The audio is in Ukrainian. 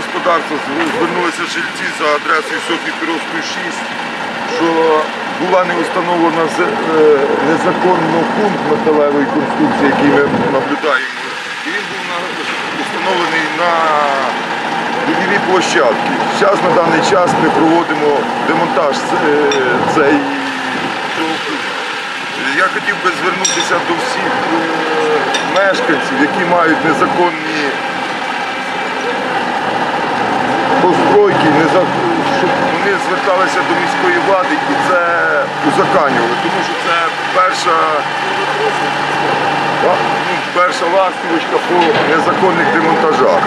господарства звернулися жильці за адресою Софії Піровської 6, що була не установлена е, незаконно пункт металевої конструкції, який ми наблюдаємо. Він був установлений на будівлі площадки. Зараз на даний час ми проводимо демонтаж е, цей. Я хотів би звернутися до всіх е, мешканців, які мають незаконні постройки, незак- щоб вони зверталися до міської влади і це узаканювали, тому що це перша, перша ластівочка по незаконних демонтажах.